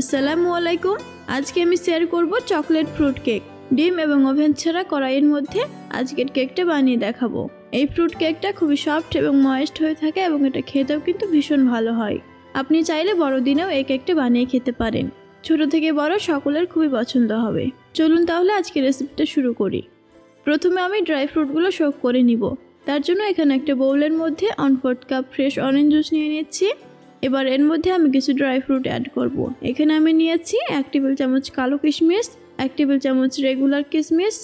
আসসালামু আলাইকুম। আজকে আমি শেয়ার করব চকলেট ফ্রুট কেক ডিম এবং ওভেন ছাড়া কড়াইয়ের মধ্যে আজকের কেকটা বানিয়ে দেখাবো। এই ফ্রুট কেকটা খুবই সফট এবং ময়েস্ট হয়ে থাকে এবং এটা খেতেও কিন্তু ভীষণ ভালো হয়। আপনি চাইলে বড়দিনেও এই কেকটা বানিয়ে খেতে পারেন। ছোট থেকে বড় সকলের খুবই পছন্দ হবে। চলুন তাহলে আজকে রেসিপিটা শুরু করি। প্রথমে আমি ড্রাই ফ্রুটগুলো শোক করে নিব। তার জন্য এখানে একটা বোউলের মধ্যে one fourth cup fresh orange juice নিয়ে নিচ্ছি। এবার এর মধ্যে আমি কিছু ড্রাই ফ্রুট অ্যাড করব। এখানে আমি নিয়েছি এক টেবিল চামচ কালো কিশমিশ, এক টেবিল চামচ রেগুলার কিশমিশ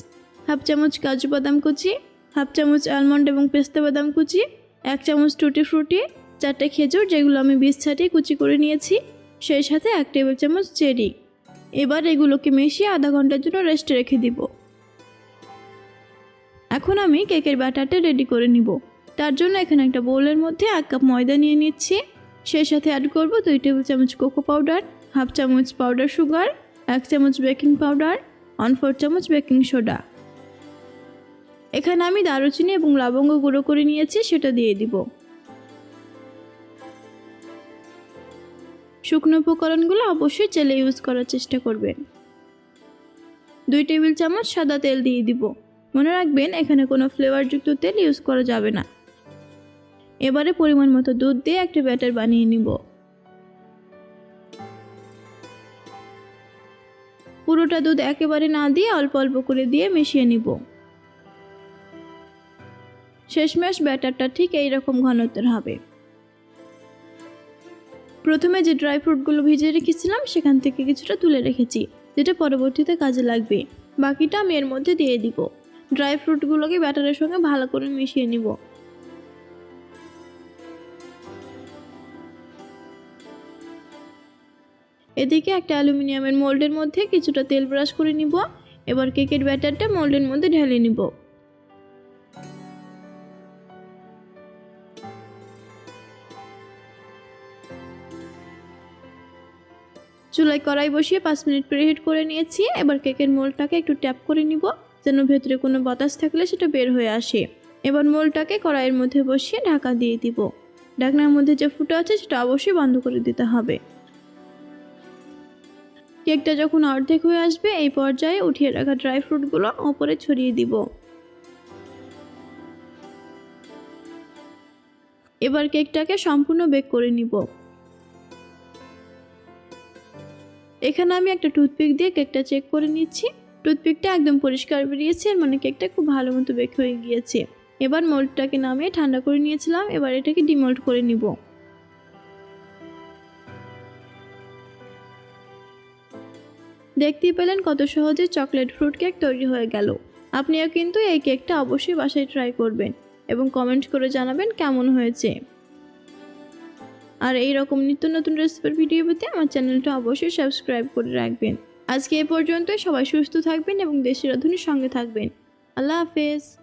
হাফ চামচ কাজু বাদাম কুচি হাফ চামচ আলমন্ড এবং পেস্তা বাদাম কুচি, এক চামচ টুটি ফ্রুটি চারটে খেজুর যেগুলো আমি বীজ ছাটিয়ে কুচি করে নিয়েছি, সেই সাথে এক টেবিল চামচ চেরি। এবার এগুলোকে মিশিয়ে আধা ঘণ্টার জন্য রেস্টে রেখে দিব। এখন আমি কেকের ব্যাটারটা রেডি করে নিব। তার জন্য এখানে একটা বোলের মধ্যে এক কাপ ময়দা নিয়ে নিচ্ছি। সেই সাথে অ্যাড করব দুই টেবিল চামচ কোকো পাউডার হাফ চামচ পাউডার সুগার এক চামচ বেকিং পাউডার ওয়ান ফোর চামচ বেকিং সোডা এখানে আমি দারুচিনি এবং লবঙ্গ গুঁড়ো করে নিয়েছি, সেটা দিয়ে দিব। শুকনো উপকরণগুলো অবশ্যই চেলে ইউজ করার চেষ্টা করবেন। দুই টেবিল চামচ সাদা তেল দিয়ে দিব। মনে রাখবেন, এখানে কোনো ফ্লেভারযুক্ত তেল ইউজ করা যাবে না। এবারে পরিমাণ মতো দুধ দিয়ে একটা ব্যাটার বানিয়ে নিব। পুরোটা দুধ একেবারে না দিয়ে অল্প অল্প করে দিয়ে মিশিয়ে নিব। শেষমেশ ব্যাটারটা ঠিক এই রকম ঘনত্বের হবে। প্রথমে যে ড্রাই ফ্রুটগুলো ভিজিয়ে রেখেছিলাম, সেখান থেকে কিছুটা তুলে রেখেছি, যেটা পরবর্তীতে কাজে লাগবে। বাকিটা আমি এর মধ্যে দিয়ে দিব। ড্রাই ফ্রুটগুলোকে ব্যাটারের সঙ্গে ভালো করে মিশিয়ে নিব। এদিকে একটা অ্যালুমিনিয়ামের মোল্ডের মধ্যে কিছুটা তেল ব্রাশ করে নিব, এবার কেকের ব্যাটারটা মোল্ডের মধ্যে ঢেলে নিব। চুলায় কড়াই বসিয়ে পাঁচ মিনিট প্রিহিট করে নিয়েছি, এবার কেকের মোলটাকে একটু ট্যাপ করে নিব, যেন ভেতরে কোনো বাতাস থাকলে সেটা বের হয়ে আসে। এবার মোলটাকে কড়াইয়ের মধ্যে বসিয়ে ঢাকা দিয়ে দিব। ঢাকনার মধ্যে যে ফুটো আছে সেটা অবশ্যই বন্ধ করে দিতে হবে। কেকটা যখন অর্ধেক হয়ে আসবে, এই পর্যায়ে উঠিয়ে রাখা ড্রাই ফ্রুটগুলো ওপরে ছড়িয়ে দিব। এবার কেকটাকে সম্পূর্ণ বেক করে নিব। এখানে আমি একটা টুথপিক দিয়ে কেকটা চেক করে নিচ্ছি। টুথপিকটা একদম পরিষ্কার বেরিয়েছে মানে কেকটা খুব ভালো মতো বেক হয়ে গিয়েছে। এবার মোল্ডটাকে নামিয়ে ঠান্ডা করে নিয়েছিলাম, এবার এটাকে ডিমোল্ড করে নিব। দেখতেই পেলেন কত সহজে চকলেট ফ্রুট কেক তৈরি হয়ে গেল। আপনিও কিন্তু এই কেকটা অবশ্যই বাসায় ট্রাই করবেন এবং কমেন্ট করে জানাবেন কেমন হয়েছে। আর এই রকম নিত্য নতুন রেসিপির ভিডিও পেতে আমার চ্যানেলটা অবশ্যই সাবস্ক্রাইব করে রাখবেন। আজকে এ পর্যন্তই, সবাই সুস্থ থাকবেন এবং দেশের অধুনির সঙ্গে থাকবেন। আল্লাহ হাফেজ।